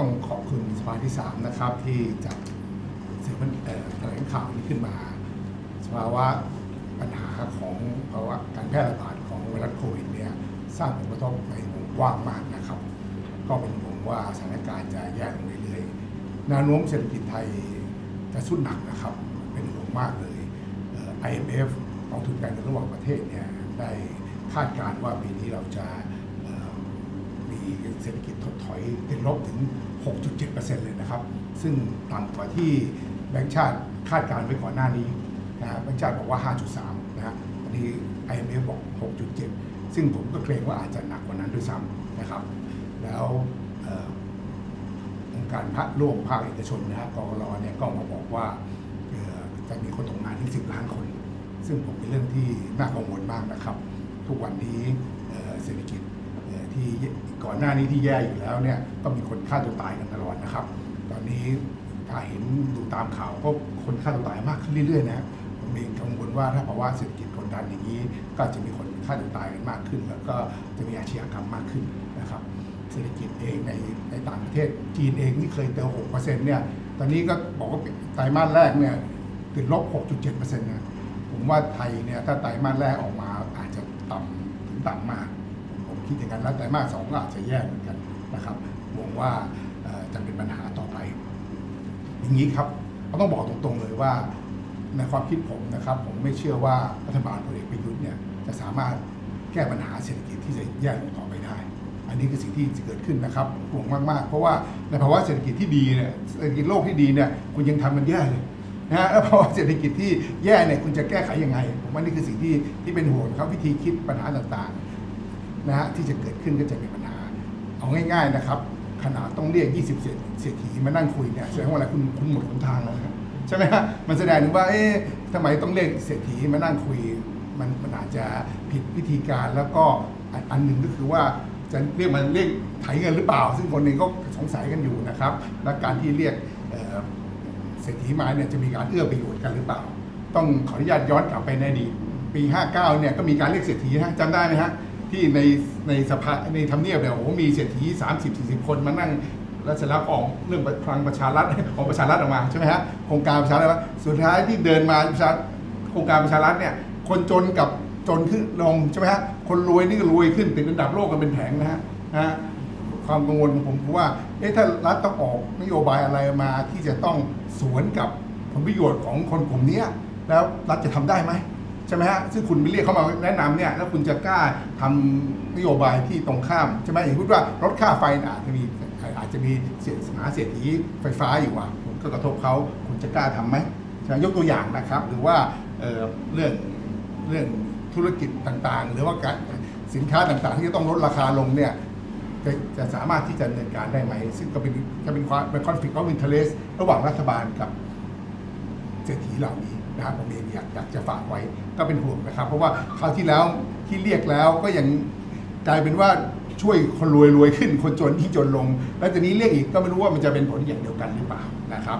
ต้องขอบคุณสภาที่สามนะครับ ที่จัดเสียงเอ่อแถลงข่าวนี้ขึ้นมาสภาวะปัญหาของภาวะการแพร่ระบาดของไวรัสโควิดเนี่ยสร้างผลกระทบในวงกว้างมากนะครับ ก็เป็นห่วงว่าสถานการณ์จะแย่ลงเรื่อยๆแนวโน้มเศรษฐกิจไทยจะสุดหนักนะครับ เป็นห่วงมากเลยเอ่อ IMF กองทุนการเงินระหว่างประเทศเนี่ยได้คาดการณ์ว่าปีนี้เราจะ เศรษฐกิจถดถอยติดลบถึง 6.7%เลยนะครับ ซึ่งต่ำกว่าที่แบงก์ชาติคาดการณ์ไว้ก่อนหน้านี้นะแบงก์ชาติบอกว่า 5.3 นะฮะอันนี้ IMF บอก 6.7 ซึ่งผมก็เกรงว่าอาจจะหนักกว่านั้นด้วยซ้ำนะครับ แล้วองค์การพระร่วมภาคเอกชนนะฮะกรอเนี่ยก็มาบอกว่าจะมีคนตกงานถึง 10 ล้านคน ซึ่งผมเป็นเรื่องที่น่ากังวลมากนะครับ ทุกวันนี้เศรษฐกิจ ที่ก่อนหน้านี้ที่แย่อยู่แล้วเนี่ยก็มีคนฆ่าตัวตายกันตลอดนะครับ ตอนนี้ถ้าเห็นดูตามข่าวก็คนฆ่าตัวตายมากขึ้นเรื่อยๆนะผมเองกังวลว่าถ้าภาวะเศรษฐกิจกดดันอย่างนี้ ก็จะมีคนฆ่าตัวตายกันมากขึ้น แล้วก็จะมีอาชญากรรมมากขึ้นนะครับเศรษฐกิจเองในในต่างประเทศจีนเองที่เคยเติม6%เนี่ยตอนนี้ก็บอกว่าไตรมาสแรกเนี่ยติดลบ 6.7%นะผมว่าไทยเนี่ยถ้าไตรมาสแรกออกมาอาจจะต่ำถึงต่ำมาก คิดอย่างนั้นแล้วไตรมาสสองก็อาจจะแย่เหมือนกันนะครับหวังว่าจะเป็นปัญหาต่อไป อย่างนี้ครับเราต้องบอกตรงๆเลยว่าในความคิดผมนะครับ ผมไม่เชื่อว่ารัฐบาลพลเอกประยุทธ์เนี่ยจะสามารถแก้ปัญหาเศรษฐกิจที่จะแย่ลงต่อไปได้ อันนี้คือสิ่งที่จะเกิดขึ้นนะครับห่วงมากๆ เพราะว่าในภาวะเศรษฐกิจที่ดีเนี่ยเศรษฐกิจโลกที่ดีเนี่ยคุณยังทำมันแย่เลยนะแล้วภาวะเศรษฐกิจที่แย่เนี่ยคุณจะแก้ไขยังไงผมว่านี่คือสิ่งที่ที่เป็นห่วงครับวิธีคิดปัญหาต่างๆ นะฮะที่จะเกิดขึ้นก็จะเป็นปัญหา เอาง่าย ๆนะครับ ขนาดต้องเรียก 20 เศรษเศรษฐีมานั่งคุยเนี่ยแสดงว่าอะไรคุณคุณหมดหนทางแล้วครับใช่ไหมฮะมันแสดงถึงว่าเอ๊ะทำไมต้องเรียกเศรษฐีมานั่งคุยมันมันอาจจะผิดวิธีการแล้วก็อันอันหนึ่งก็คือว่าจะเรียกมันเรียกไถเงินหรือเปล่า ซึ่งคนหนึ่งก็สงสัยกันอยู่นะครับ และการที่เรียกเอ่อเศรษฐีมาเนี่ยจะมีการเอื้อประโยชน์กันหรือเปล่า ต้องขออนุญาตย้อนกลับไปในอดีตปี 59เนี่ยก็มีการเรียกเศรษฐีนะจำได้ไหมฮะ ที่ในในสภาในทำเนียบเนี่ยโอ้โหมีเศรษฐี30-40 คนมานั่งร็จแล้วก็ออกเรื่องพลังประชารัฐของประชารัฐออกมาใช่ไหมฮะโครงการประชารัฐสุดท้ายที่เดินมาประชาโครงการประชารัฐเนี่ยคนจนกับจนขึ้นลงใช่ไหมฮะคนรวยนี่ก็รวยขึ้นติดอันดับโลกกันเป็นแผงนะฮะนะความกังวลของผมคือว่าเอ๊ะถ้ารัฐต้องออกนโยบายอะไรมาที่จะต้องสวนกับผลประโยชน์ของคนกลุ่มเนี้ยแล้วรัฐจะทำได้ไหม ใช่ไหมฮะซึ่งคุณไปเรียกเขามาแนะนำเนี่ยแล้วคุณจะกล้าทำนโยบายที่ตรงข้ามใช่ไหมอย่างพูดว่าลดค่าไฟอาจจะมีอาจจะมีเสียหาเศรษฐีไฟฟ้าอยู่อะผมก็กระทบเขาคุณจะกล้าทำไหมใช่ไหมยกตัวอย่างนะครับ หรือว่าเอ่อเรื่องเรื่องธุรกิจต่างๆ หรือว่าการสินค้าต่างๆ ที่จะต้องลดราคาลงเนี่ยจะจะสามารถที่จะดำเนินการได้ไหม ซึ่งก็เป็นจะเป็นความเป็นคอนฟ lict of interest ระหว่างรัฐบาลกับ เศรษฐีเหล่านี้ นะครับผมเองอยากอยากจะฝากไว้ก็เป็นห่วงนะครับ เพราะว่าคราวที่แล้วที่เรียกแล้วก็ยังกลายเป็นว่าช่วยคนรวยรวยขึ้นคนจนที่จนลง แล้วทีนี้เรียกอีกก็ไม่รู้ว่ามันจะเป็นผลอย่างเดียวกันหรือเปล่านะครับ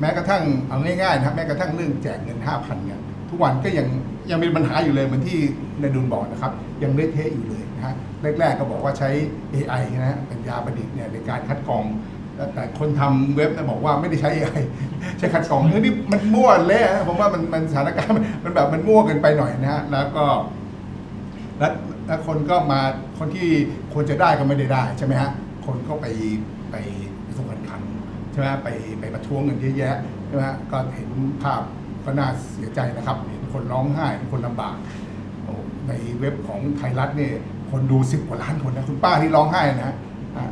แม้กระทั่งเอาง่ายๆนะครับแม้กระทั่งเรื่องแจกเงิน 5,000เนี่ยทุกวันก็ยังยังเป็นปัญหาอยู่เลยเหมือนที่ในดุลบอกนะครับยังเละเทะอยู่เลยนะฮะแรกๆก็บอกว่าใช้ AI นะฮะปัญญาประดิษฐ์เนี่ยในการคัดกรอง แต่คนทำเว็บเนี่ยบอกว่าไม่ได้ใช้ AI ใช้คัดกรองเฮ้ยนี่มันมั่วเละผมว่ามันมันสถานการณ์มันแบบมันมั่วเกินไปหน่อยนะฮะแล้วก็แล้วแล้วคนก็มาคนที่ควรจะได้ก็ไม่ได้ได้ใช่ไหมฮะคนก็ไปไปส่งกันคันใช่ไหมไปไปประท้วงกันเยอะแยะใช่ไหมก็เห็นภาพก็น่าเสียใจนะครับ เห็นคนร้องไห้เห็นคนลำบากในเว็บของไทยรัฐเนี่ยคนดูสิบกว่าล้านคนนะคุณป้าที่ร้องไห้นะฮะ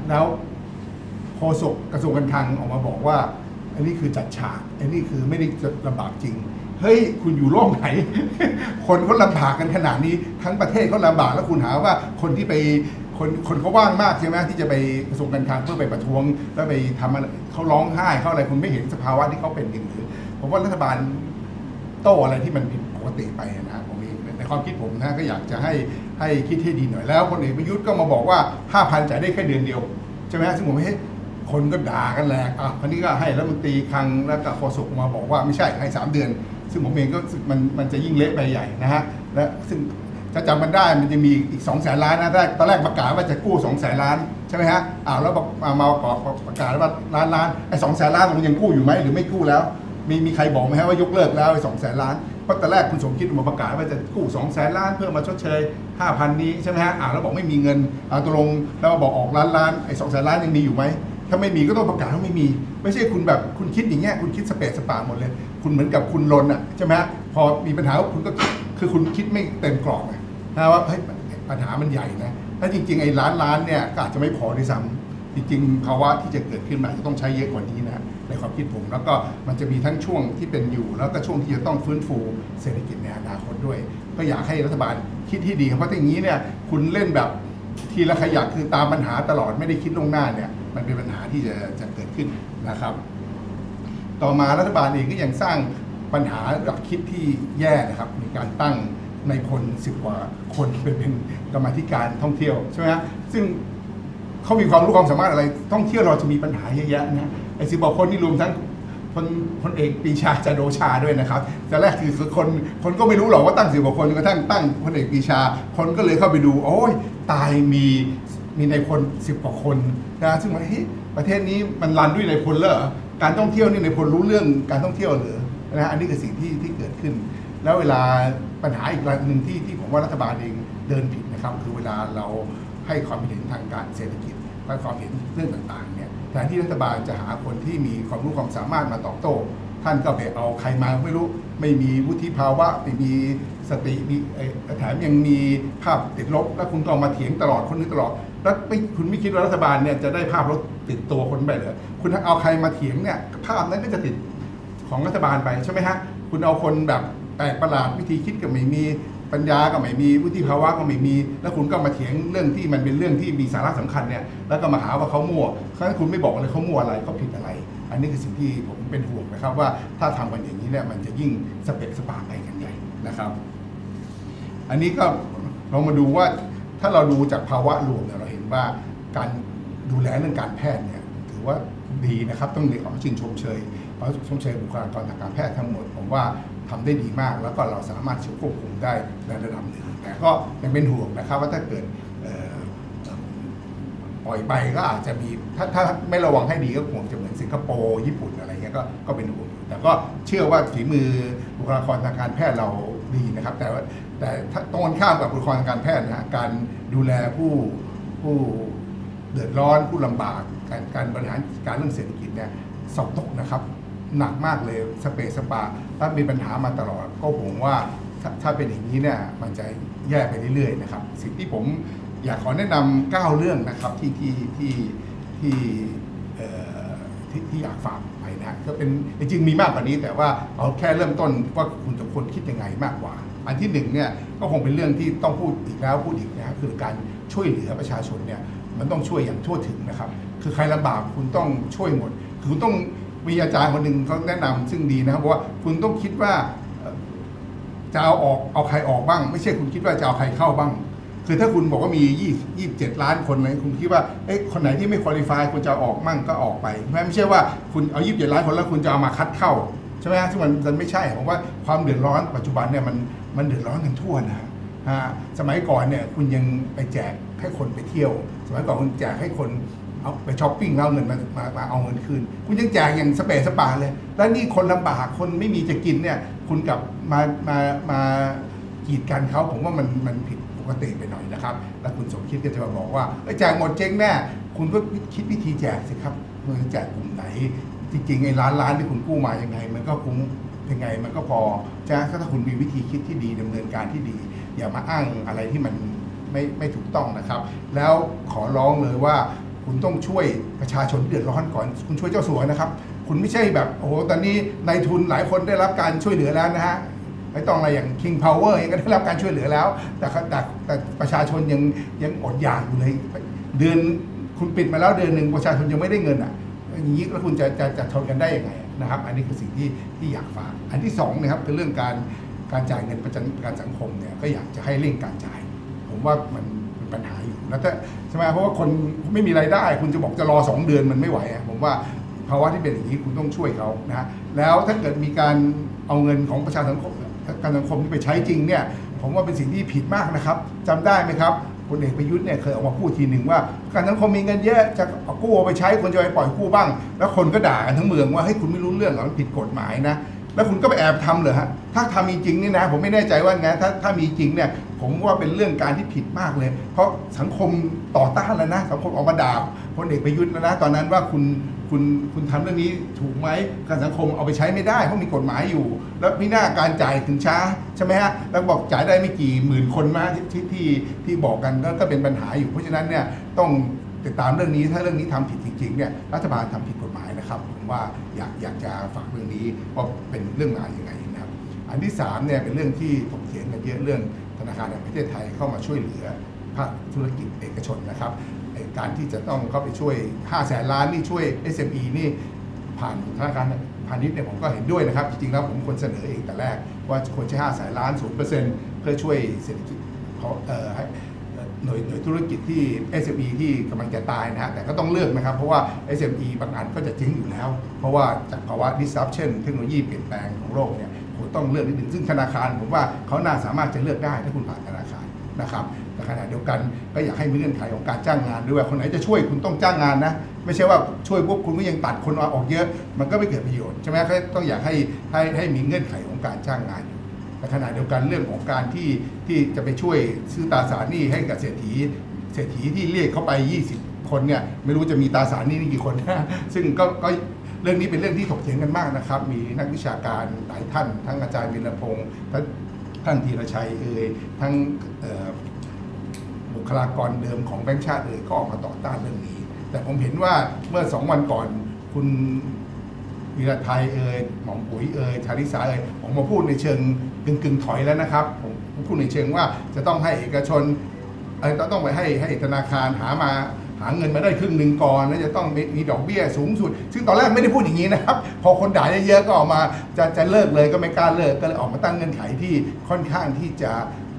แล้ว โฆษกกระทรวงการคลังออกมาบอกว่า อันนี้คือจัดฉาก อันนี้คือไม่ได้ลำบากจริง เฮ้ย คุณอยู่โลกไหน คนเขาลำบากกันขนาดนี้ ทั้งประเทศเขาลำบากแล้วคุณหาว่าคนที่ไปคนคนเขาว่างมากใช่ไหมที่จะไปกระทรวงการคลังเพื่อไปประท้วง แล้วไปทำอะไรเขาร้องไห้เขาอะไรคุณไม่เห็นสภาวะที่เขาเป็นจริงหรือผมว่ารัฐบาลโต้อะไรที่มันผิดปกติไปนะผมเองในความคิดผมนะก็อยากจะให้ให้คิดให้ดีหน่อยแล้วคนเอกประยุทธ์ก็มาบอกว่า 5,000จ่ายได้แค่เดือนเดียวใช่ไหมซึ่งผมเฮ้ย คนก็ด่ากันแหลกอะคนนี้ก็ให้รัฐมนตรีคลังแล้วก็โฆษกมาบอกว่าไม่ใช่ให้3เดือน ซึ่งผมเองก็รู้สึกมันมันจะยิ่งเละไปใหญ่นะฮะและซึ่งจะจำมันได้มันจะมีอีก2แสนล้านนะได้ตอนแรกประกาศว่าจะกู้2แสนล้านใช่ไหมฮะอ้าวแล้วมามาประกอบประกาศว่าล้านล้านไอ้สองแสนล้านมันยังกู้อยู่ไหมหรือไม่กู้แล้ว มีมีใครบอกไหมฮะว่ายกเลิกแล้วไอ้สองแสนล้านเพราะแต่แรกคุณสมคิดมาประกาศว่าจะกู้สองแสนล้านเพื่อมาชดเชยห้าพันนี้ใช่ไหมฮะอ่าแล้วบอกไม่มีเงินเอาตกลงแล้วมาบอกออกล้านล้านไอ้สองแสนล้านยังมีอยู่ไหม ถ้าไม่มีก็ต้องประกาศว่าไม่มี ไม่ใช่คุณแบบคุณคิดอย่างเงี้ยคุณคิดสเปซสปาหมดเลย คุณเหมือนกับคุณลนอะใช่ไหมพอมีปัญหาคุณก็คือคุณคิดไม่เต็มกรอบไงนะว่าเฮ้ยปัญหามันใหญ่นะถ้าจริงๆไอ้ล้านล้านเนี่ยก็อาจจะไม่พอด้วยซ้ำจริงๆภาวะที่จะเกิดขึ้นมาจะต้องใช้เยอะกว่านี้นะในความคิดผม แล้วก็มันจะมีทั้งช่วงที่เป็นอยู่ แล้วก็ช่วงที่จะต้องฟื้นฟูเศรษฐกิจในอนาคตด้วย ก็อยากให้รัฐบาลคิดที่ดีเพราะถ้าอย่างนี้เนี่ยคุณเล่นแบบทีละขยักคือตามปัญหาตลอดไม่ได้คิดล่วงหน้าเนี่ย มันเป็นปัญหาที่จะจะเกิดขึ้นนะครับ ต่อมารัฐบาลเองก็ยังสร้างปัญหาหลักคิดที่แย่นะครับมีการตั้งในพลสิบกว่าคนเป็นเป็นกรรมธิการท่องเที่ยวใช่ไหมฮะซึ่งเขามีความรู้ความสามารถอะไรท่องเที่ยวเราจะมีปัญหาเยอะแยะนะไอ้สิบกว่าคนนี่รวมทั้งพลพลเอกปีชาจาโดชาด้วยนะครับแต่แรกคือคนคนก็ไม่รู้หรอกว่าตั้งสิบกว่าคนจนกระทั่งตั้งพลเอกปีชา คนก็เลยเข้าไปดู โอ้ยตายมี มีในพลสิบกว่าคนนะซึ่งมันเฮ้ยประเทศนี้มันรันด้วยในพลเหรอการท่องเที่ยวนี่ในพลรู้เรื่องการท่องเที่ยวหรือนะฮะอันนี้คือสิ่งที่ที่เกิดขึ้น แล้วเวลาปัญหาอีกเรื่องหนึ่งที่ที่ผมว่ารัฐบาลเองเดินผิดนะครับ คือเวลาเราให้ความเห็นทางการเศรษฐกิจให้ความเห็นเรื่องต่างๆเนี่ยแทนที่รัฐบาลจะหาคนที่มีความรู้ความสามารถมาตอบโต้ท่านก็ไปเอาใครมาไม่รู้ไม่มีวุฒิภาวะไม่มีสติมีแถมยังมีภาพติดลบ แล้วคุณก็เอามาเถียงตลอดคนนึงตลอด แล้วไม่คุณไม่คิดว่ารัฐบาลเนี่ยจะได้ภาพลบติดตัวคนไปเหรอคุณเอาใครมาเถียงเนี่ยภาพนั้นก็จะติดของรัฐบาลไปใช่ไหมฮะคุณเอาคนแบบแปลกประหลาดวิธีคิดก็ไม่มีปัญญาก็ไม่มีวุฒิภาวะก็ไม่มี แล้วคุณก็มาเถียงเรื่องที่มันเป็นเรื่องที่มีสาระสำคัญเนี่ยแล้วก็มาหาว่าเขามั่วเพราะฉะนั้นคุณไม่บอกเลยเขามั่วอะไรเขาผิดอะไร อันนี้คือสิ่งที่ผมเป็นห่วงนะครับ ว่าถ้าทำกันอย่างนี้เนี่ยมันจะยิ่งสเปกสปาไปกันใหญ่นะครับ อันนี้ก็เรามาดูว่าถ้าเราดูจากภาวะรวมเนี่ยเว่าการดูแลเรื่องการแพทย์เนี่ยถือว่าดีนะครับต้องเรียกขอชื่นชมเชยขอชมเชยบุคลากรทางการแพทย์ทั้งหมด ผมว่าทำได้ดีมาก แล้วก็เราสามารถควบคุมได้ในระดับหนึ่งแต่ก็ยังเป็นห่วงนะครับว่าถ้าเกิดปล่อยไปก็อาจจะมีถ้าถ้าไม่ระวังให้ดีก็คงจะเหมือนสิงคโปร์ญี่ปุ่นอะไรเงี้ยก็ก็เป็นห่วงแต่ก็เชื่อว่าฝีมือบุคลากรทางการแพทย์เราดีนะครับ แต่ว่าแต่ถ้าตรงข้ามกับบุคลากรทางการแพทย์นะการดูแลผู้ ผู้เดือดร้อนผู้ลำบากการการบริหารการเรื่องเศรษฐกิจเนี่ยสอบตกนะครับ หนักมากเลยสเปซสปาถ้ามีปัญหามาตลอด ก็ผมว่าถาถ้าเป็นอย่างนี้เนี่ยมันจะแย่ไปเรื่อยๆนะครับ สิ่งที่ผมอยากขอแนะนำ9เรื่องนะครับที่ที่ที่ที่เอ่อที่ที่อยากฝากไปนะก็เป็นจริงมีมากกว่านี้แต่ว่าเอาแค่เริ่มต้นว่าคุณจะควรคิดยังไงมากกว่า อันที่หนึ่งเนี่ยก็คงเป็นเรื่องที่ต้องพูดอีกแล้วพูดอีกนะคือการ ช่วยเหลือประชาชนเนี่ยมันต้องช่วยอย่างทั่วถึงนะครับ คือใครลำบากคุณต้องช่วยหมด คือคุณต้องมีอาจารย์คนหนึ่งเขาแนะนำซึ่งดีนะครับว่าคุณต้องคิดว่าจะเอาออกเอาใครออกบ้าง ไม่ใช่คุณคิดว่าจะเอาใครเข้าบ้าง คือถ้าคุณบอกว่ามี 20 27 ล้านคนเลยคุณคิดว่าเอ๊ะคนไหนที่ไม่คุริฟายคุณจะออกมั่งก็ออกไปไม่ไม่ใช่ว่าคุณเอา 27 ล้านคนแล้วคุณจะเอามาคัดเข้าใช่ไหมซึ่งมันมันไม่ใช่ผมว่าความเดือดร้อนปัจจุบันเนี่ยมันมันเดือดร้อนกันทั่วนะฮะฮะ สมัยก่อนเนี่ยคุณยังไปแจกให้คนไปเที่ยว สมัยก่อนคุณแจกให้คนเอาไปช้อปปิ้งแล้วเอาเงินมามามาเอาเงินคืน คุณยังแจกอย่างสเปซสปาเลย แล้วนี่คนลำบากคนไม่มีจะกินเนี่ยคุณกลับมามามากีดกันเขาผมว่ามันมันผิดปกติไปหน่อยนะครับ แล้วคุณสมคิดก็จะมาบอกว่าเอ้แจกหมดเจ๊งแน่คุณก็คิดวิธีแจกสิครับคุณจะแจกกลุ่มไหน จริงๆไอ้ล้านล้านที่คุณกู้มายังไง มันก็คุ้มยังไงมันก็พอใช่ถ้าคุณมีวิธีคิดที่ดีดำเนินการที่ดี อย่ามาอ้างอะไรที่มันไม่ไม่ถูกต้องนะครับ แล้วขอร้องเลยว่าคุณต้องช่วยประชาชนที่เดือดร้อนก่อน คุณช่วยเจ้าสัวนะครับ คุณไม่ใช่แบบโอ้โหตอนนี้นายทุนหลายคนได้รับการช่วยเหลือแล้วนะฮะไม่ต้องอะไรอย่าง King Power เองก็ได้รับการช่วยเหลือแล้ว แต่แต่แต่ประชาชนยังยังอดอยากอยู่เลยเดือนคุณปิดมาแล้วเดือนหนึ่งประชาชนยังไม่ได้เงินอะอย่างนี้แล้วคุณจะจะจะทนกันได้ยังไงนะครับ อันนี้คือสิ่งที่ที่อยากฝาก อันที่สองนะครับคือเรื่องการ การจ่ายเงินประกันสังคมเนี่ยก็อยากจะให้เร่งการจ่าย ผมว่ามันเป็นปัญหาอยู่ แล้วถ้าใช่ไหมเพราะว่าคนไม่มีรายได้ คุณจะบอกจะรอสองเดือนมันไม่ไหวอะผมว่าภาวะที่เป็นอย่างนี้คุณต้องช่วยเขานะฮะแล้วถ้าเกิดมีการเอาเงินของประชาสังคมการสังคมที่ไปใช้จริงเนี่ยผมว่าเป็นสิ่งที่ผิดมากนะครับจำได้ไหมครับพลเอกประยุทธ์เนี่ยเคยออกมาพูดทีหนึ่งว่าการสังคมมีเงินเยอะจะเอากู้ไปใช้คนจะไปปล่อยกู้บ้าง แล้วคนก็ด่ากันทั้งเมืองว่าให้ยคุณไม่รู้เรื่องหรอมันผิดกฎหมายนะ แล้วคุณก็ไปแอบทำเหรอฮะถ้าทำจริงๆนี่นะ ผมไม่แน่ใจว่าไงถ้าถ้ามีจริงเนี่ยผมว่าเป็นเรื่องการที่ผิดมากเลย เพราะสังคมต่อต้านแล้วนะสังคมออกมาด่าพลเอกประยุทธ์แล้วนะตอนนั้นว่าคุณคุณคุณทำเรื่องนี้ถูกไหมการสังคมเอาไปใช้ไม่ได้เพราะมีกฎหมายอยู่ แล้วมีหน้าการจ่ายถึงช้าใช่ไหมฮะแล้วบอกจ่ายได้ไม่กี่หมื่นคนมาที่ที่ที่ที่บอกกันก็ก็เป็นปัญหาอยู่ เพราะฉะนั้นเนี่ยต้องติดตามเรื่องนี้ถ้าเรื่องนี้ทำผิดจริงๆเนี่ยรัฐบาลทำผิดกฎหมาย นะครับผมว่าอยากอยากจะฝากเรื่องนี้ว่าเป็นเรื่องมาอย่างไงนะครับ อันที่3เนี่ยเป็นเรื่องที่ถกเถียงกันเยอะเรื่องธนาคารแห่งประเทศไทยเข้ามาช่วยเหลือภาคธุรกิจเอกชนนะครับการที่จะต้องเข้าไปช่วย5แสนล้านนี่ช่วย SME นี่ผ่านธนาคารพาณิชย์เนี่ยผมก็เห็นด้วยนะครับ จริงๆแล้วผมคนเสนอเองแต่แรก ว่าควรใช้5แสนล้าน0%เพื่อช่วยเศรษฐกิจเขาเอ่อ หน่วยหน่วยธุรกิจที่ SME ที่กำลังจะตายนะฮะแต่ก็ต้องเลือกนะครับ เพราะว่า SME บางอันก็จะทิ้งอยู่แล้ว เพราะว่าจากภาวะ disruption เทคโนโลยีเปลี่ยนแปลงของโลกเนี่ยคุณต้องเลือกนิดหนึ่งซึ่งธนาคารผมว่าเขาน่าสามารถจะเลือกได้ถ้าคุณผ่านธนาคารนะครับแต่ขณะเดียวกันก็อยากให้มีเงื่อนไขของการจ้างงานด้วยว่าคนไหนจะช่วยคุณต้องจ้างงานนะไม่ใช่ว่าช่วยปุ๊บคุณก็ยังตัดคนออกเยอะ มันก็ไม่เกิดประโยชน์ใช่ไหมก็ต้องอยากให้ให้ให้มีเงื่อนไขของการจ้างงานอยู่ ในขณะเดียวกันเรื่องของการที่ที่จะไปช่วยซื้อตราสารหนี้ให้กับเศรษฐีเศรษฐีที่เรียกเข้าไป 20 คนเนี่ยไม่รู้จะมีตราสารหนี้นี่กี่คนซึ่งก็ก็เรื่องนี้เป็นเรื่องที่ถกเถียงกันมากนะครับ มีนักวิชาการหลายท่าน ทั้งอาจารย์วิรพงศ์ท่านธีรชัยเอ่ยทั้งบุคลากรเดิมของแบงค์ชาติเอ่ยก็ออกมาต่อต้านเรื่องนี้ แต่ผมเห็นว่าเมื่อสองวันก่อนคุณวีรไทยเอ่ยหมอมปุ๋ยเอ่ยชาลิสาเอ่ยออกมาพูดในเชิง กึ่งกึ่งถอยแล้วนะครับผมผมพูดในเชิงว่าจะต้องให้เอกชนเอ่อต้องไปให้ให้ธนาคารหามาหาเงินมาได้ครึ่งหนึ่งก่อนแล้วจะต้องมีมีดอกเบี้ยสูงสุด ซึ่งตอนแรกไม่ได้พูดอย่างนี้นะครับ พอคนด่าเยอะๆก็ออกมาจะจะเลิกเลยก็ไม่กล้าเลิกก็เลยออกมาตั้งเงื่อนไขที่ค่อนข้างที่จะ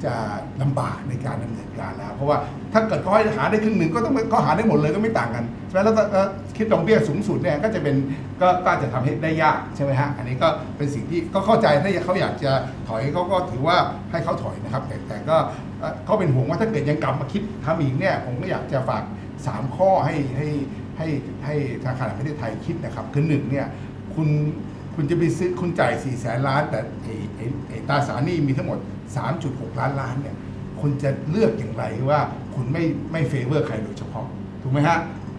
จะลำบากในการดำเนินการแล้ว เพราะว่าถ้าเกิดเขาให้หาได้ครึ่งหนึ่งก็ต้องก็หาได้หมดเลยก็ไม่ต่างกันใช่ไหมแล้วถ้าคิดดอกเบี้ยสูงสุดเนี่ยก็จะเป็นก็ก็จะทำให้ได้ยากใช่ไหมฮะอันนี้ก็เป็นสิ่งที่ก็เข้าใจถ้าเขาอยากจะถอยเขาก็ถือว่าให้เขาถอยนะครับ แต่แต่ก็เอ่อเขาเป็นห่วงว่าถ้าเกิดยังกลับมาคิดทำอีกเนี่ยผมก็อยากจะฝาก 3 ข้อให้ให้ให้ให้ธนาคารแห่งประเทศไทยคิดนะครับคือหนึ่งเนี่ยคุณ คุณจะไปซื้อคุณจ่าย4แสนล้าน แต่ไอ้ไอ้ไอ้ตราสารหนี้มีทั้งหมด 3.6 ล้านล้านเนี่ยคุณจะเลือกอย่างไรว่าคุณไม่ไม่เฟเวอร์ใครโดยเฉพาะ ถูกไหมฮะ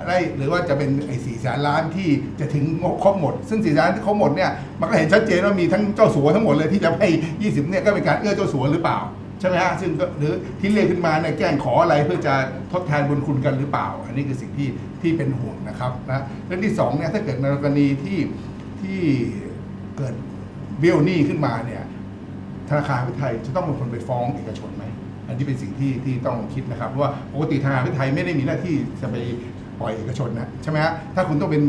ได้หรือว่าจะเป็นไอ้สี่แสนล้านที่จะถึงงบครบหมด ซึ่งสี่แสนล้านที่ครบหมดเนี่ยมันก็เห็นชัดเจนว่ามีทั้งเจ้าสัวทั้งหมดเลยที่จะให้20เนี่ยก็เป็นการเอื้อเจ้าสัวหรือเปล่าใช่ไหมฮะซึ่งก็หรือที่เรียกขึ้นมาเนี่ยแกล้งขออะไรเพื่อจะทดแทนบุญคุณกันหรือเปล่า อันนี้คือสิ่งที่ที่เป็นห่วงนะครับนะเรื่องที่สองเนี่ยถ้าเกิดในกรณีที่ที่ เกิดเบี้ยวหนี้ขึ้นมาเนี่ยธนาคารแห่งประเทศไทยจะต้องเป็นคนไปฟ้องเอกชนไหมอันนี้เป็นสิ่งที่ที่ต้องคิดนะครับเพราะว่าปกติธนาคารแห่งประเทศไทยไม่ได้มีหน้าที่จะไปปล่อยเอกชนนะใช่ไหมฮะถ้าคุณต้องเป็น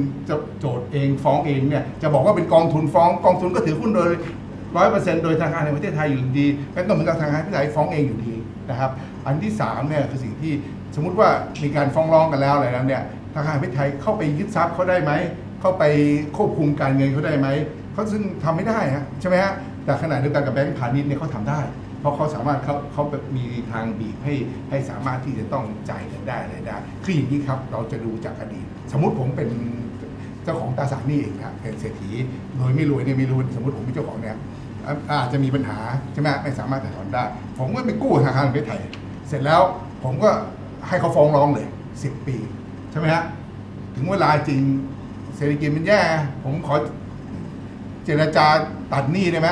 โจทย์เองฟ้องเองเนี่ยจะบอกว่าเป็นกองทุนฟ้องกองทุนก็ถือหุ้นโดยร้อยเปอร์เซ็นต์โดยธนาคารแห่งประเทศไทยอยู่ดีงั้นต้องเหมือนกับธนาคารแห่งประเทศไทยฟ้องเองอยู่ดีนะครับ อันที่สามเนี่ยคือสิ่งที่สมมุติว่ามีการฟ้องร้องกันแล้วอะไรแล้วเนี่ยธนาคารแห่งประเทศไทยเข้าไปยึดทรัพย์เขาได้ไหมเข้าไปควบคุมการเงินเขาได้ไหม เขาซึ่งทำไม่ได้ฮะใช่ไหมฮะแต่ขณะเดียวกันกับแบงก์พาณิชย์เนี่ยเขาทำได้ เพราะเขาสามารถเขาเขามีทางบีบให้ให้สามารถที่จะต้องจ่ายเงินได้อะไรได้ คืออย่างนี้ครับเราจะดูจากอดีต สมมุติผมเป็นเจ้าของตราสารนี้เองนะเป็นเศรษฐีรวยไม่รวยเนี่ยไม่รู้สมมติผมเป็นเจ้าของเนี่ยอะอาจจะมีปัญหาใช่ไหมไม่สามารถถ่ายถอนได้ ผมก็ไปกู้ธนาคารประเทศไทยเสร็จแล้วผมก็ให้เขาฟ้องร้องเลยสิบปี ใช่ไหมฮะถึงเวลาจริงเศรษฐกิจมันแย่ ผมขอ เจรจาตัดหนี้ได้ไหม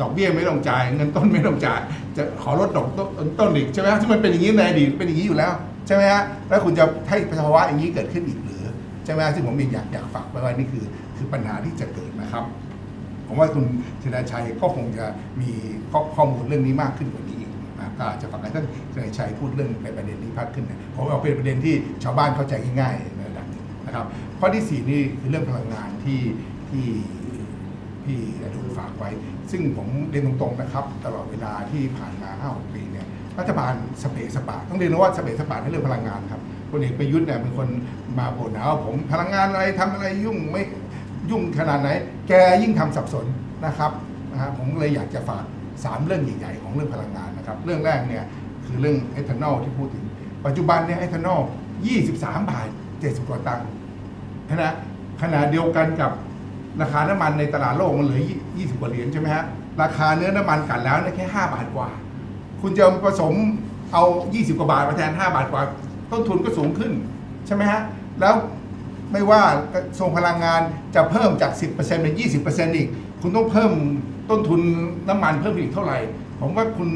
ดอกเบี้ยไม่ต้องจ่าย เงินต้นไม่ต้องจ่าย จะขอลดดอกต้นต้นอีกใช่ไหมที่มันเป็นอย่างนี้ในอดีตเป็นอย่างนี้อยู่แล้วใช่ไหมฮะแล้วคุณจะให้ภาวะอย่างนี้เกิดขึ้นอีกหรือใช่ไหมซึ่งผมอยากอยากฝากไว้ว่านี่คือ คือปัญหาที่จะเกิดนะครับ ผมว่าคุณธนาชัยก็คงจะมีข้อมูลเรื่องนี้มากขึ้นกว่านี้อีกก็อาจจะฝากให้ท่านธนาชัยพูดเรื่องในประเด็นนี้มากขึ้นนะผมเอาเป็นประเด็นที่ชาวบ้านเข้าใจง่ายๆในระดับนึงนะครับข้อที่สี่นี่คือเรื่องพลังงานที่ที่ ที่อดุลฝากไว้ ซึ่งผมเรียนตรงๆนะครับ ตลอดเวลาที่ผ่านมาห้าปีเนี่ยรัฐบาลสเปะสปะต้องเรียนว่าสเปะสปะในเรื่องพลังงานครับพลเอกประยุทธ์เนี่ยเป็นคนมาบ่นนะว่าผมพลังงานอะไรทำอะไรยุ่งไม่ยุ่งขนาดไหน แกยิ่งทำสับสนนะครับนะฮะผมเลยอยากจะฝากสามเรื่องใหญ่ๆของเรื่องพลังงานนะครับ เรื่องแรกเนี่ยคือเรื่องเอทานอลที่พูดถึง ปัจจุบันเนี่ยไอทานอล 23 บาท 70กว่าตังค์นะขณะเดียวกันกับ ราคาน้ำมันในตลาดโลกมันเหลือ 20 กว่าเหรียญใช่ไหมฮะ ราคาเนื้อน้ำมันกันแล้วเนี่ยแค่ 5 บาทกว่า คุณจะผสมเอา 20 กว่าบาทมาแทน 5 บาทกว่า ต้นทุนก็สูงขึ้นใช่ไหมฮะ แล้วไม่ว่ากระทรวงพลังงานจะเพิ่มจาก 10%เป็น20%อีก คุณต้องเพิ่มต้นทุนน้ำมันเพิ่มอีกเท่าไหร่ ผมว่าคุณ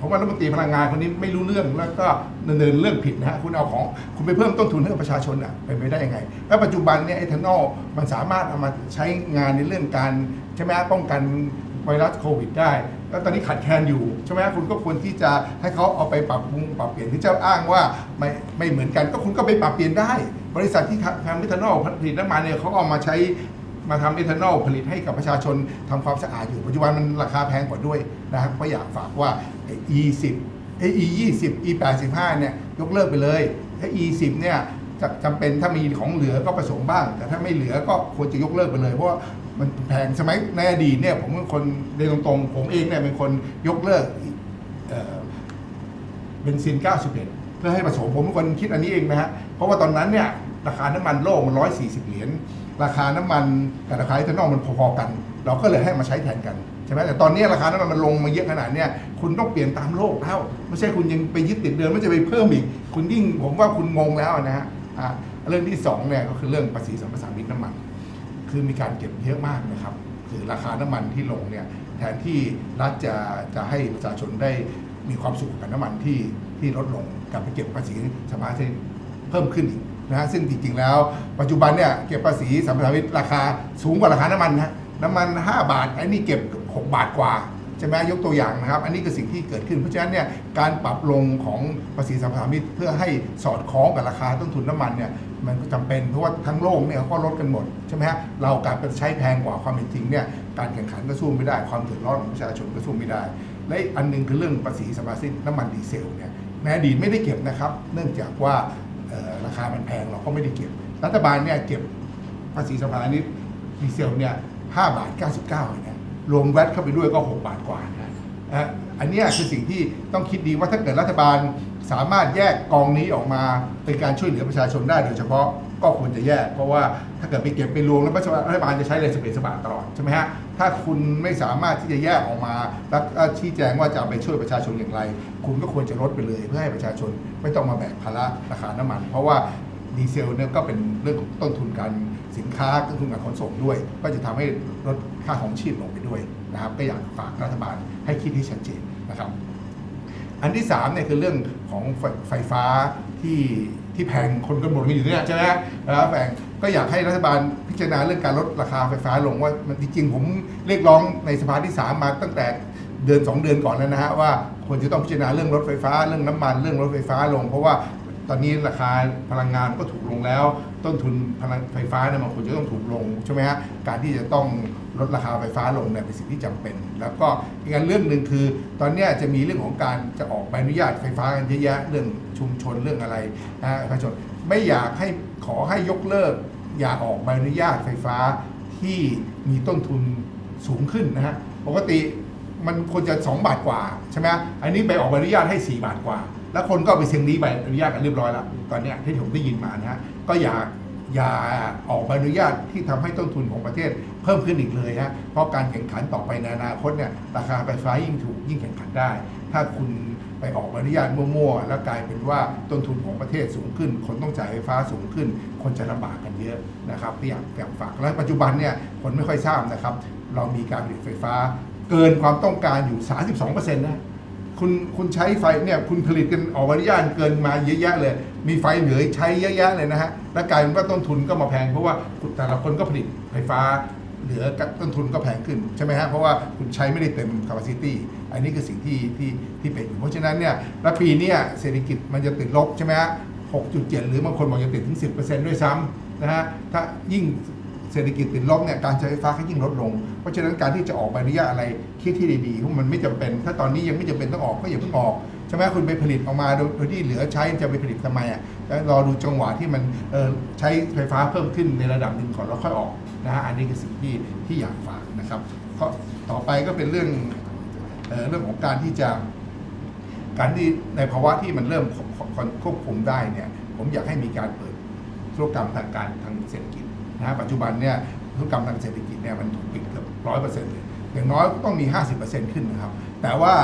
ผมว่ารัฐมนตรีพลังงานคนนี้ไม่รู้เรื่องแล้วก็ดำเนินเรื่องผิดนะฮะคุณเอาของคุณไปเพิ่มต้นทุนให้กับประชาชนอะเป็นไปได้ยังไง แล้วปัจจุบันเนี่ยไอเทานอลมันสามารถเอามาใช้งานในเรื่องการใช่ไหมป้องกันไวรัสโควิดได้ แล้วตอนนี้ขาดแคลนอยู่ใช่ไหมคุณก็ควรที่จะให้เขาเอาไปปรับปรุงปรับเปลี่ยนที่เจ้าอ้างว่าไม่ไม่เหมือนกันก็คุณก็ไปปรับเปลี่ยนได้ บริษัทที่ทำเอทานอลผลิตน้ำมันเนี่ยเขาเอามาใช้ มาทำเอทานอลผลิตให้กับประชาชนทำความสะอาดอยู่ปัจจุบันมันราคาแพงกว่าด้วยนะครับก็อยากฝากว่า E 10 ไอ้ E 20 E 85 เนี่ยยกเลิกไปเลยถ้า E 10 เนี่ยจะจำเป็นถ้ามีของเหลือก็ผสมบ้าง แต่ถ้าไม่เหลือก็ควรจะยกเลิกไปเลย เพราะว่ามันแพงสมัยในอดีตเนี่ยผมเป็นคนเรียนตรงๆ ผมเองเนี่ยเป็นคนยกเลิกเอ่อ เบนซิน 91 เพื่อให้ผสมผมเป็นคนคิดอันนี้เองนะฮะ เพราะว่าตอนนั้นเนี่ยราคาน้ำมันโลกมัน 140 เหรียญ ราคาน้ำมันกับราคาเอทานอลมันพอๆกัน เราก็เลยให้มาใช้แทนกันใช่ไหมแต่ตอนนี้ราคาน้ำมันมันลงมาเยอะขนาดนี้คุณต้องเปลี่ยนตามโลกแล้วไม่ใช่คุณยังไปยึดติดเดิมไม่จะไปเพิ่มอีก คุณยิ่งผมว่าคุณงงแล้วนะฮะอะเรื่องที่สองเนี่ยก็คือเรื่องภาษีสัมปทามิตน้ำมัน คือมีการเก็บเยอะมากนะครับ คือราคาน้ำมันที่ลงเนี่ยแทนที่รัฐจะจะให้ประชาชนได้มีความสุขกับน้ำมันที่ที่ลดลงกลับไปเก็บภาษีสมภาษีเพิ่มขึ้นอีก นะฮะซึ่งจริงๆแล้ว ปัจจุบันเนี่ยเก็บภาษีสัมปทานมิตราคาสูงกว่าราคาน้ำมันนะน้ำมัน 5 บาทไอ้นี่เก็บ 6 บาทกว่าใช่ไหมยกตัวอย่างนะครับ อันนี้คือสิ่งที่เกิดขึ้น เพราะฉะนั้นเนี่ยการปรับลงของภาษีสัมปทานมิตเพื่อให้สอดคล้องกับราคาต้นทุนน้ำมันเนี่ยมันก็จำเป็นเพราะว่าทั้งโลกเนี่ยเขาก็ลดกันหมดใช่ไหมฮะเรากลับไปใช้แพงกว่าความเป็นจริงเนี่ยการแข่งขันก็สู้ไม่ได้ ความเดือดร้อนของประชาชนก็สู้ไม่ได้ และอันหนึงคือเรื่องภาษีสัมปทานมิตน้ำมันดีเซลเนี่ยในอดีตไม่ได้เก็บนะครับ เนื่องจากว่า ราคามันแพงเราก็ไม่ได้เก็บ รัฐบาลเนี่ยเก็บภาษีสัมปทานมิตดีเซลเนี่ยห้าบาทเก้าสิบเนี่ยรวมแวตเข้าไปด้วยก็หกบาทกว่านะอันนี้คือสิ่งที่ต้องคิดดีว่าถ้าเกิดรัฐบาลสามารถแยกกองนี้ออกมาเป็นการช่วยเหลือประชาชนได้โดยเฉพาะ ก็ควรจะแยก เพราะว่าถ้าเกิดไปเก็บไปรวมแล้วรัฐบาลจะใช้เลยสเปซสบาตลอดใช่ไหมฮะถ้าคุณไม่สามารถที่จะแยกออกมาแล้วชี้แจงว่าจะไปช่วยประชาชนอย่างไร คุณก็ควรจะลดไปเลย เพื่อให้ประชาชนไม่ต้องมาแบกภาระราคาน้ำมัน เพราะว่าดีเซลเนี่ยก็เป็นเรื่องของต้นทุนการสินค้าต้นทุนการขนส่งด้วย ก็จะทำให้ลดค่าของชีพลงไปด้วยนะครับก็อยากฝากรัฐบาลให้คิดให้ชัดเจนนะครับ อันที่3เนี่ยคือเรื่องของไฟไฟฟ้าที่ ที่แพงคนกันหมดกันอยู่เนี่ยใช่ไหมนะครับแพงก็อยากให้รัฐบาลพิจารณาเรื่องการลดราคาไฟฟ้าลงว่ามันจริงๆผมเรียกร้องในสภาที่3มาตั้งแต่เดือน 2 เดือนก่อนแล้วนะฮะว่าควรจะต้องพิจารณาเรื่องรถไฟฟ้า เรื่องน้ำมัน เรื่องรถไฟฟ้าลง เพราะว่าตอนนี้ราคาพลังงานก็ถูกลงแล้ว ต้นทุนพลังไฟฟ้าเนี่ยมันควรจะต้องถูกลงใช่ไหมฮะการที่จะต้องลดราคาไฟฟ้าลงเนี่ยเป็นสิ่งที่จำเป็น แล้วก็อีกอันเรื่องหนึ่งคือ ตอนนี้จะมีเรื่องของการจะออกใบอนุญาตไฟฟ้ากันเยอะแยะเรื่องชุมชนเรื่องอะไรนะฮะประชาชนไม่อยากให้ขอให้ยกเลิก อย่าออกใบอนุญาตไฟฟ้าที่มีต้นทุนสูงขึ้นนะฮะปกติมันควรจะ 2 บาทกว่าใช่ไหมอันนี้ไปออกใบอนุญาตให้ 4 บาทกว่า แล้วคนก็เอาไปเซ็นนี้ใบอนุญาตกันเรียบร้อยแล้วตอนเนี้ยที่ผมได้ยินมานะฮะก็อย่าอย่าออกใบอนุญาตที่ทำให้ต้นทุนของประเทศเพิ่มขึ้นอีกเลยฮะเพราะการแข่งขันต่อไปในอนาคตเนี่ยราคาไฟฟ้ายิ่งถูกยิ่งแข่งขันได้ ถ้าคุณไปออกใบอนุญาตมั่วๆแล้วกลายเป็นว่าต้นทุนของประเทศสูงขึ้น คนต้องจ่ายไฟฟ้าสูงขึ้น คนจะลำบากกันเยอะนะครับที่อยากอยากฝากและปัจจุบันเนี่ยคนไม่ค่อยทราบนะครับ เรามีการผลิตไฟฟ้าเกินความต้องการอยู่ 32%นะ คุณคุณใช้ไฟเนี่ยคุณผลิตกันออกอนุญาตเกินมาเยอะแยะเลย มีไฟเหลือใช้เยอะแยะเลยนะฮะและกลายเป็นว่าต้นทุนก็มาแพงเพราะว่าแต่ละคนก็ผลิตไฟฟ้าเหลือต้นทุนก็แพงขึ้นใช่ไหมฮะเพราะว่าคุณใช้ไม่ได้เต็ม capacity อันนี้คือสิ่งที่ที่ที่เป็นอยู่เพราะฉะนั้นเนี่ยและปีเนี้ยเศรษฐกิจมันจะติดลบใช่ไหมฮะ6.7 หรือบางคนบอกจะติดถึง 10%ด้วยซ้ำนะฮะถ้ายิ่ง เศรษฐกิจติดลบเนี่ยการใช้ไฟฟ้าก็ยิ่งลดลง เพราะฉะนั้นการที่จะออกใบอนุญาตอะไรคิดที่ดีๆเพราะมันไม่จำเป็น ถ้าตอนนี้ยังไม่จำเป็นต้องออกก็อย่าเพิ่งออกใช่ไหมคุณไปผลิตออกมาโดยที่เหลือใช้จะไปผลิตทำไมอะแล้วรอดูจังหวะที่มันใช้ไฟฟ้าเพิ่มขึ้นในระดับหนึ่งก่อนแล้วค่อยออกนะฮะอันนี้คือสิ่งที่ที่อยากฝากนะครับข้อต่อไปก็เป็นเรื่องเออเรื่องของการที่จะ การที่ในภาวะที่มันเริ่มคควบคุมได้เนี่ย ผมอยากให้มีการเปิดธุรกรรมทางการทางเศรษฐกิจ นะปัจจุบันเนี่ยธุรกรรมทางเศรษฐกิจเนี่ยมันถูกปิดเกือบร้อยเปอร์เซ็นต์เลยอย่างน้อยก็ต้องมี 50%ขึ้นนะครับ แต่ว่า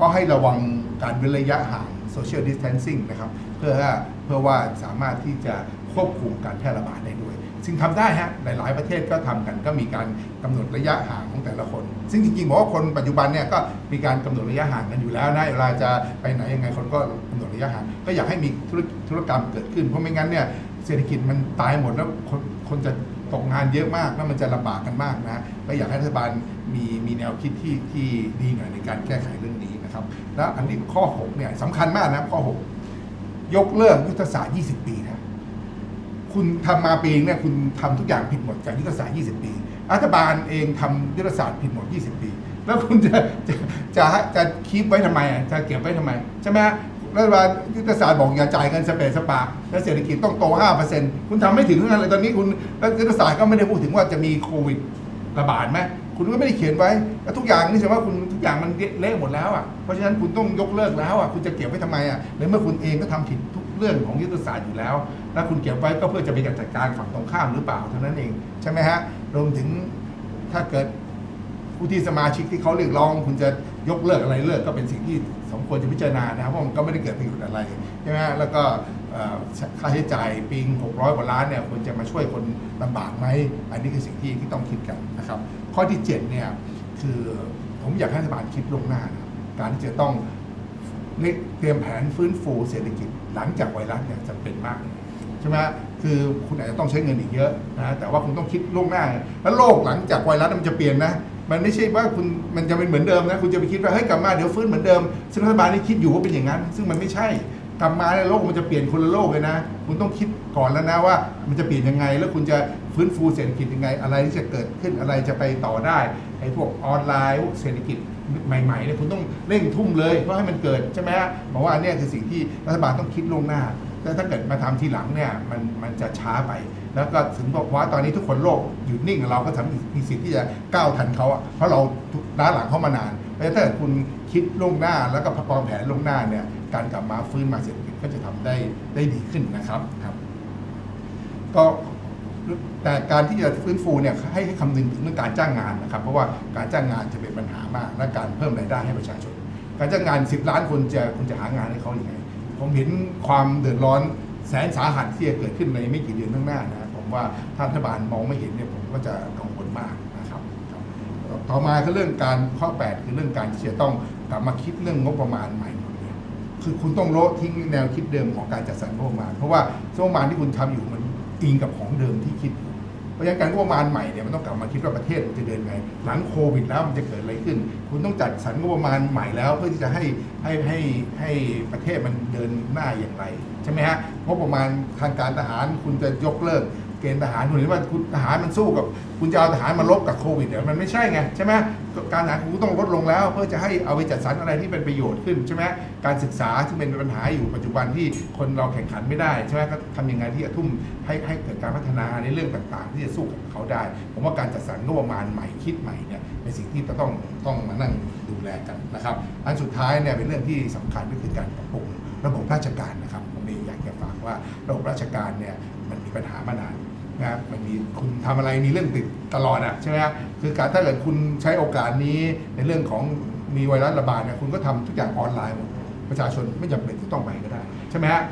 ก็ให้ระวังการเว้นระยะห่าง social distancing นะครับ เพื่อเพื่อว่าสามารถที่จะควบคุมการแพร่ระบาดได้ด้วย ซึ่งทำได้ฮะหลาย ๆ ประเทศก็ทำกันก็มีการกำหนดระยะห่างของแต่ละคน ซึ่งจริงๆบอกว่าคนปัจจุบันเนี่ยก็มีการกำหนดระยะห่างกันอยู่แล้วนะเวลาจะไปไหนยังไงคนก็กำหนดระยะห่างก็อยากให้มีธุรธุรกรรมเกิดขึ้นเพราะไม่งั้นเนี่ยเศรษฐกิจมันตายหมดแล้ว คนจะตกงานเยอะมากแล้วมันจะลำบากกันมากนะก็อยากให้รัฐบาลมีมีแนวคิดที่ที่ดีหน่อยในการแก้ไขเรื่องนี้นะครับ แล้วอันนี้ข้อ6เนี่ยสำคัญมากนะข้อ 6 ยกเลิกยุทธศาสตร์ 20 ปีนะคุณทำมาปีนึงเนี่ยคุณทำทุกอย่างผิดหมดจากยุทธศาสตร์ 20 ปีรัฐบาลเองทำยุทธศาสตร์ผิดหมด 20 ปี แล้วคุณจะจะจะจะคีบไว้ทำไมจะเก็บไว้ทำไมใช่ไหม รัฐบาลยุทธศาสตร์บอกอย่าจ่ายเงินสเปซสปา แล้วเศรษฐกิจต้องโต 5%คุณทำไม่ถึงนั่นเลยตอนนี้คุณแล้วยุทธศาสตร์ก็ไม่ได้พูดถึงว่าจะมีโควิดระบาดไหมคุณก็ไม่ได้เขียนไว้แล้วทุกอย่างนี่แสดงว่าคุณทุกอย่างมันเละหมดแล้วอะเพราะฉะนั้นคุณต้องยกเลิกแล้วอะคุณจะเก็บไว้ทำไมอะในเมื่อคุณเองก็ทำผิดทุกเรื่องของยุทธศาสตร์อยู่แล้วแล้วคุณเก็บไว้ก็เพื่อจะไปจัดการฝั่งตรงข้ามหรือเปล่าเท่านั้นเองใช่ไหมฮะรวมถึงถ้าเกิด ผู้ที่สมาชิกที่เขาเรียกร้อง คุณจะยกเลิกอะไรเลิกก็เป็นสิ่งที่สมควรจะพิจารณานะครับเพราะมันก็ไม่ได้เกิดประโยชน์อะไรใช่ไหมฮะแล้วก็ค่าใช้จ่ายปีง600 กว่าล้านเนี่ยควรจะมาช่วยคนลำบากไหมอันนี้คือสิ่งที่ที่ต้องคิดกันนะครับ ข้อที่ 7 เนี่ยคือผมอยากให้รัฐบาลคิดล่วงหน้านะการที่จะต้องเตรียมแผนฟื้นฟูเศรษฐกิจหลังจากไวรัสเนี่ยจำเป็นมากใช่ไหมฮะคือคุณอาจจะต้องใช้เงินอีกเยอะนะแต่ว่าคุณต้องคิดล่วงหน้า แล้วโลกหลังจากไวรัสมันจะเปลี่ยนนะ มันไม่ใช่ว่าคุณมันจะเป็นเหมือนเดิมนะคุณจะไปคิดว่าเฮ้ยกลับมาเดี๋ยวฟื้นเหมือนเดิม ซึ่งรัฐบาลนี่คิดอยู่ว่าเป็นอย่างนั้น ซึ่งมันไม่ใช่กลับมาในโลกมันจะเปลี่ยนคนละโลกเลยนะ คุณต้องคิดก่อนแล้วนะว่า มันจะเปลี่ยนยังไง แล้วคุณจะฟื้นฟูเศรษฐกิจยังไง อะไรที่จะเกิดขึ้นอะไรจะไปต่อได้ไอ้พวกออนไลน์เศรษฐกิจใหม่ๆเนี่ยคุณต้องเร่งทุ่มเลยเพื่อให้มันเกิดใช่ไหมบอกว่าเนี้ยคือสิ่งที่รัฐบาลต้องคิดล่วงหน้าแต่ถ้าเกิดมาทำทีหลังเนี่ยมันมันจะช้าไป แล้วก็ถึงบอกว่าตอนนี้ทุกคนโลกหยุดนิ่งเราก็ทำมีสิทธิ์ที่จะก้าวทันเขาอะเพราะเราล้าหลังเขามานานเพราะฉะนั้นถ้าเกิดคุณคิดล่วงหน้าแล้วก็ประกอบแผนล่วงหน้าเนี่ยการกลับมาฟื้นมาเศรษฐกิจก็จะทำได้ได้ดีขึ้นนะครับครับ ก็แต่การที่จะฟื้นฟูเนี่ยให้ให้คำนึงถึงเรื่องการจ้างงานนะครับ เพราะว่าการจ้างงานจะเป็นปัญหามาก และการเพิ่มรายได้ให้ประชาชน การจ้างงาน 10 ล้านคนจะคุณจะหางานให้เขาอย่างไงผมเห็นความเดือดร้อนแสนสาหัสที่จะเกิดขึ้นในไม่กี่เดือนข้างหน้านะ ว่าถ้ารัฐบาลมองไม่เห็นเนี่ยผมก็จะกังวลมากนะครับต่อมาก็เรื่องการข้อ 8 คือเรื่องการที่จะต้องกลับมาคิดเรื่องงบประมาณใหม่หมดเลยคือคุณต้องโละทิ้งแนวคิดเดิมของการจัดสรรงบประมาณ เพราะว่างบประมาณที่คุณทำอยู่มันอิงกับของเดิมที่คิด เพราะฉะนั้นการงบประมาณใหม่เนี่ยมันต้องกลับมาคิดว่าประเทศมันจะเดินไงหลังโควิดแล้วมันจะเกิดอะไรขึ้น คุณต้องจัดสรรงบประมาณใหม่แล้ว เพื่อที่จะให้ให้ให้ให้ประเทศมันเดินหน้าอย่างไรใช่ไหมฮะงบประมาณทางการทหารคุณจะยกเลิก เกณฑ์ทหารคุณเห็นว่าคุณทหารมันสู้กับ คุณจะเอาทหารมาลบกับโควิดเนี่ยมันไม่ใช่ไงใช่ไหมการทหารคุณต้องลดลงแล้ว เพื่อจะให้เอาไปจัดสรรอะไรที่เป็นประโยชน์ขึ้นใช่ไหมการศึกษาที่เป็นปัญหาอยู่ปัจจุบันที่คนเราแข่งขันไม่ได้ใช่ไหมก็ทำยังไงที่จะทุ่มให้ให้เกิดการพัฒนาในเรื่องต่างๆ ที่จะสู้กับเขาได้ ผมว่าการจัดสรรงบประมาณใหม่คิดใหม่เนี่ยเป็นสิ่งที่จะต้องต้องมานั่งดูแลกันนะครับอันสุดท้ายเนี่ยเป็นเรื่องที่สำคัญก็คือการปรับปรุงระบบราชการนะครับผมเองอยากจะฝากว่าระบบราชการเนี่ยมันมีปัญหามานาน นะมันมีคุณทำอะไรมีเรื่องติดตลอดอะใช่ไหมฮะคือการถ้าเกิดคุณใช้โอกาสนี้ในเรื่องของมีไวรัสระบาดเนี่ยคุณก็ทำทุกอย่างออนไลน์หมดประชาชนไม่จำเป็นที่ต้องไปก็ได้ ใช่ไหมฮะ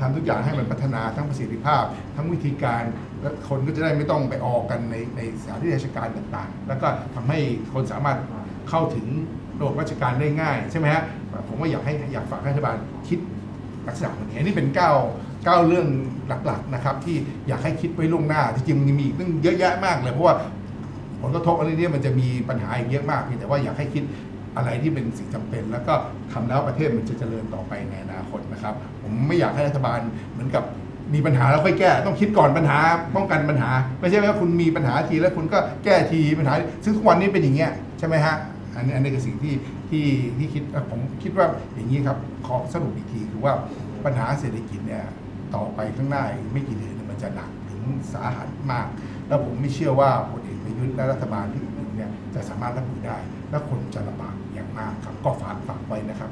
ทำทุกอย่างให้มันพัฒนาทั้งประสิทธิภาพ ทั้งวิธีการและคนก็จะได้ไม่ต้องไปออกกันในในสถานที่ราชการต่างๆ แล้วก็ทำให้คนสามารถเข้าถึงระบบราชการได้ง่าย ใช่ไหมฮะผมก็อยากให้อยากฝากรัฐบาลคิดลักษณะแบบนี้นี่เป็นก้าว 9 เรื่องหลักๆนะครับที่อยากให้คิดไว้ล่วงหน้าที่จริงมันมีเรื่องเยอะแยะมากเลย เพราะว่าผลกระทบอะไรเนี่ยมันจะมีปัญหาอีกเยอะมากเพียงแต่ว่าอยากให้คิดอะไรที่เป็นสิ่งจำเป็น แล้วก็ทำแล้วประเทศมันจะเจริญต่อไปในอนาคตนะครับ ผมไม่อยากให้รัฐบาลเหมือนกับมีปัญหาแล้วค่อยแก้ ต้องคิดก่อนปัญหาป้องกันปัญหา ไม่ใช่ว่าคุณมีปัญหาทีแล้วคุณก็แก้ทีปัญหาซึ่งทุกวันนี้เป็นอย่างเงี้ยใช่ไหมฮะอันนี้อันนี้คือสิ่งที่ที่ที่คิดผมคิดว่าอย่างนี้ครับขอสรุปอีกทีคือว่าปัญหาเศรษฐกิจเนี่ย ต่อไปข้างหน้าอีกไม่กี่เดือนมันจะหนักถึงสาหัสมาก แล้วผมไม่เชื่อว่าพลเอกประยุทธ์และรัฐบาลที่อื่นเนี่ยจะสามารถรับมือได้ และคนจะลำบากอย่างมากครับก็ฝากฝากไว้นะครับ